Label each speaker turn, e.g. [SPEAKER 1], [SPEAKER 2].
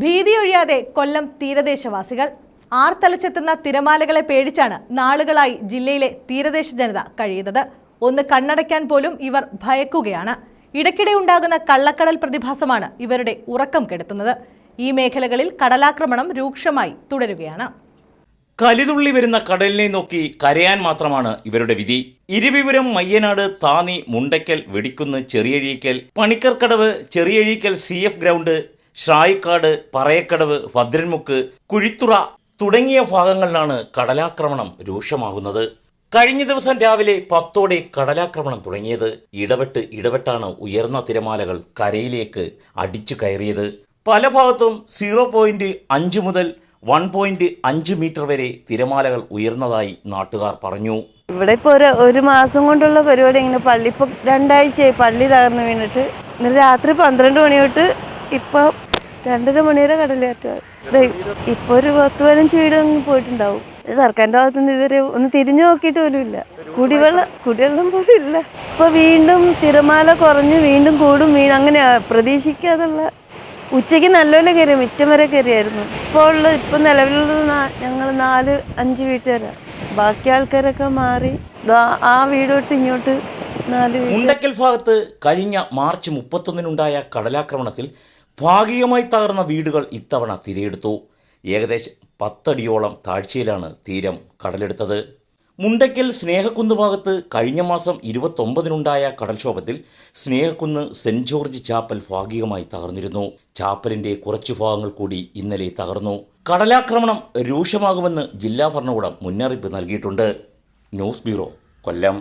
[SPEAKER 1] ഭീതിയൊഴിയാതെ കൊല്ലം തീരദേശവാസികൾ ആർത്തലച്ചെത്തുന്ന തിരമാലകളെ പേടിച്ചാണ് നാളുകളായി ജില്ലയിലെ തീരദേശ ജനത കഴിയുന്നത്. ഒന്ന് കണ്ണടയ്ക്കാൻ പോലും ഇവർ ഭയക്കുകയാണ്. ഇടയ്ക്കിടെ ഉണ്ടാകുന്ന കള്ളക്കടൽ പ്രതിഭാസമാണ് ഇവരുടെ ഉറക്കം കെടുത്തുന്നത്. ഈ മേഖലകളിൽ കടലാക്രമണം രൂക്ഷമായി തുടരുകയാണ്.
[SPEAKER 2] കലിതുള്ളി വരുന്ന കടലിനെ നോക്കി കരയാൻ മാത്രമാണ് ഇവരുടെ വിധി. Iravipuram Mayyanad Thanni Mundakkal Vedikkunnu Cheriyazheekkal Panikkarkadavu Cheriyazheekkal C F ground Shayikkad Parayakadavu Bhadranmukku Kuzhithura തുടങ്ങിയ ഭാഗങ്ങളിലാണ് കടലാക്രമണം രൂക്ഷമാകുന്നത്. കഴിഞ്ഞ ദിവസം രാവിലെ പത്തോടെ കടലാക്രമണം തുടങ്ങിയത്. ഇടപെട്ട് ഇടപെട്ടാണ് ഉയർന്ന തിരമാലകൾ കരയിലേക്ക് അടിച്ചു കയറിയത്. പല ഭാഗത്തും സീറോ പോയിന്റ് അഞ്ച് മുതൽ വൺ പോയിന്റ് അഞ്ച് മീറ്റർ വരെ തിരമാലകൾ ഉയർന്നതായി നാട്ടുകാർ പറഞ്ഞു.
[SPEAKER 3] ഇവിടെ ഇപ്പോൾ ഒരു ഒരു മാസം കൊണ്ടുള്ള പരിപാടി. ഇങ്ങനെ പള്ളി ഇപ്പോൾ രണ്ടാഴ്ചയായി. പള്ളി തകർന്നു വീണിട്ട്. ഇന്നലെ രാത്രി പന്ത്രണ്ട് മണി തൊട്ട് ഇപ്പോൾ രണ്ടര മണിവരെ കടലേറ്റ ഇപ്പോൾ ഒരു പത്ത് പതിനഞ്ച് വീട് അങ്ങ് പോയിട്ടുണ്ടാവും. സർക്കാരിന്റെ ഭാഗത്തു നിന്ന് ഇതുവരെ ഒന്ന് തിരിഞ്ഞു നോക്കിയിട്ട് പോലും ഇല്ല കുടിവെള്ളം കുടിവെള്ളം പോലും ഇല്ല. ഇപ്പോൾ വീണ്ടും തിരമാല കുറഞ്ഞ് വീണ്ടും കൂടും വീണ്ടും അങ്ങനെ പ്രതീക്ഷിക്കാതുള്ള ഉച്ചയ്ക്ക് നല്ലപോലെ കയറി മിറ്റം വരെ കയറിയായിരുന്നു. ഇപ്പോൾ ഉള്ള ഇപ്പം നിലവിലുള്ള ഞങ്ങൾ നാല് അഞ്ച് വീട്ടുകാരാണ് ബാക്കി ആൾക്കാരൊക്കെ മാറി. ആ വീടോട്ട് ഇങ്ങോട്ട് നാല് വീട്.
[SPEAKER 2] മുണ്ടക്കൽ ഭാഗത്ത് കഴിഞ്ഞ മാർച്ച് മുപ്പത്തൊന്നിനുണ്ടായ കടലാക്രമണത്തിൽ ഭാഗികമായി തകർന്ന വീടുകൾ ഇത്തവണ തിരയെടുത്തു. ഏകദേശം പത്തടിയോളം താഴ്ചയിലാണ് തീരം കടലെടുത്തത്. മുണ്ടയ്ക്കൽ സ്നേഹക്കുന്ന് ഭാഗത്ത് കഴിഞ്ഞ മാസം ഇരുപത്തൊമ്പതിനുണ്ടായ കടൽക്ഷോഭത്തിൽ സ്നേഹക്കുന്ന് സെന്റ് ജോർജ് ചാപ്പൽ ഭാഗികമായി തകർന്നിരുന്നു. ചാപ്പലിന്റെ കുറച്ചു ഭാഗങ്ങൾ കൂടി ഇന്നലെ തകർന്നു. കടലാക്രമണം രൂക്ഷമാകുമെന്ന് ജില്ലാ ഭരണകൂടം മുന്നറിയിപ്പ് നൽകിയിട്ടുണ്ട്. News bureau Kollam.